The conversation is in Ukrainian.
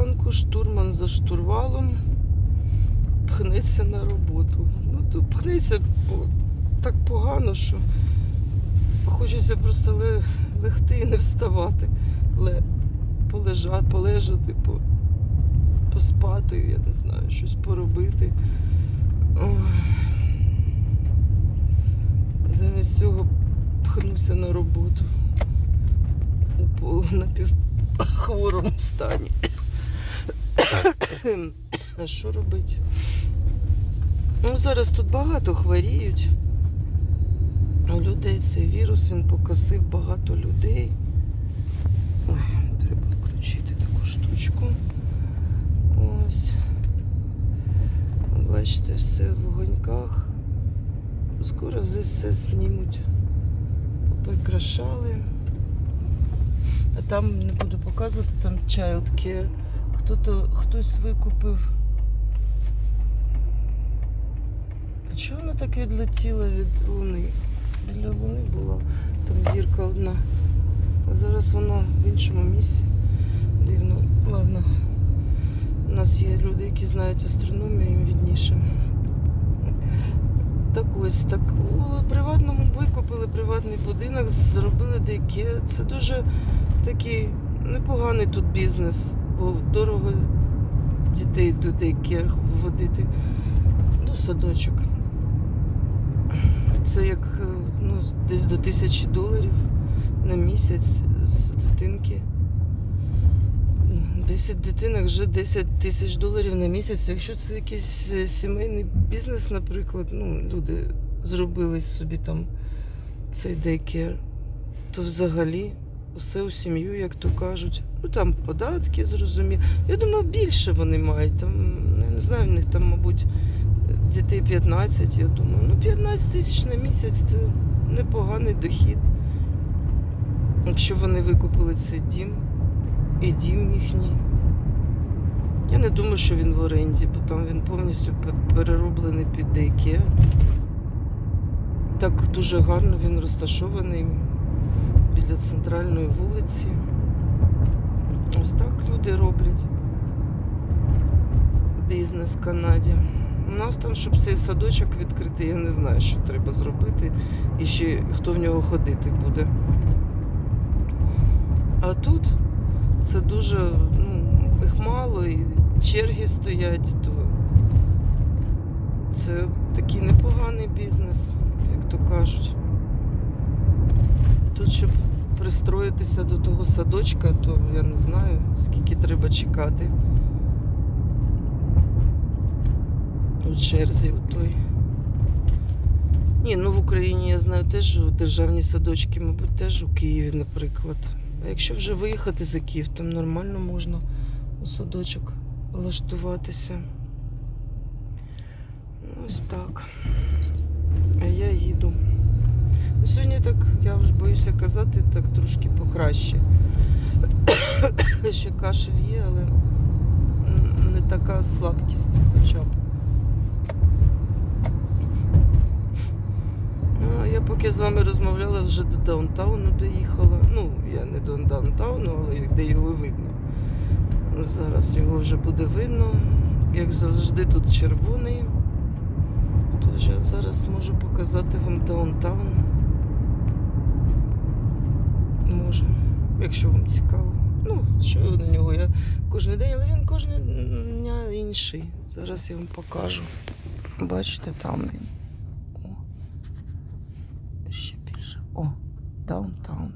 ранку штурман за штурвалом пхнеться на роботу. Ну, то пхнеться так погано, що хочеться просто легти і не вставати. Ле, полежати, полежати, по, поспати, я не знаю, щось поробити. Замість цього пхнувся на роботу у напівхворому стані. А що робити? Ну, зараз тут багато хворіють. Людей цей вірус він покосив багато людей. Ой, треба включити таку штучку. Ось. Бачите, все в вогоньках. Скоро здесь все знімуть. Поприкрашали. А там не буду показувати, там child care. Хто-то, хтось викупив. А чого вона так відлетіла від Луни? Біля Луни була, там зірка одна. А зараз вона в іншому місці. Дивно, ладно. У нас є люди, які знають астрономію, їм відніше. Так ось так у приватному викупили приватний будинок, зробили деякі. Це дуже такий непоганий тут бізнес, бо дорого дітей до дейкер водити. Ну, садочок. Це як е, ну, десь до тисячі доларів на місяць з дитинки. 10 дитинок вже 10 тисяч доларів на місяць. Якщо це якийсь е, сімейний бізнес, наприклад, ну, люди зробили собі там цей дейкер, то взагалі усе у сім'ю, як то кажуть. Ну там податки, зрозуміло. Я думаю, більше вони мають. Там, ну, я не знаю, в них там, мабуть, дітей 15, я думаю. Ну, 15 тисяч на місяць це непоганий дохід. Якщо вони викупили цей дім і дім їхній. Я не думаю, що він в оренді, бо там він повністю перероблений під дейке. Так дуже гарно він розташований біля центральної вулиці. Ось так люди роблять бізнес в Канаді. У нас там, щоб цей садочок відкрити, я не знаю, що треба зробити і ще хто в нього ходити буде. А тут це дуже, ну, їх мало і черги стоять, то це такий непоганий бізнес, як то кажуть. Тут, щоб пристроїтися до того садочка, то я не знаю, скільки треба чекати. У черзі у той. Ні, ну в Україні я знаю теж державні садочки, мабуть, теж у Києві, наприклад. А якщо вже виїхати за Київ, там нормально можна у садочок влаштуватися. Ну, Ось так. А я їду. Ну, сьогодні так, я вже боюся казати, так трошки покраще. Ще кашель є, але не така слабкість хоча б. Ну, я поки з вами розмовляла, вже до даунтауну доїхала. Ну, я не до даунтауну, але де його видно. Зараз його вже буде видно. Як завжди, тут червоний. Тож я зараз можу показати вам даунтаун. Може, якщо вам цікаво. Ну, що на нього я кожен день, але він кожен дня інший. Зараз я вам покажу. Бачите, там він. О. Ще більше. О, даунтаун.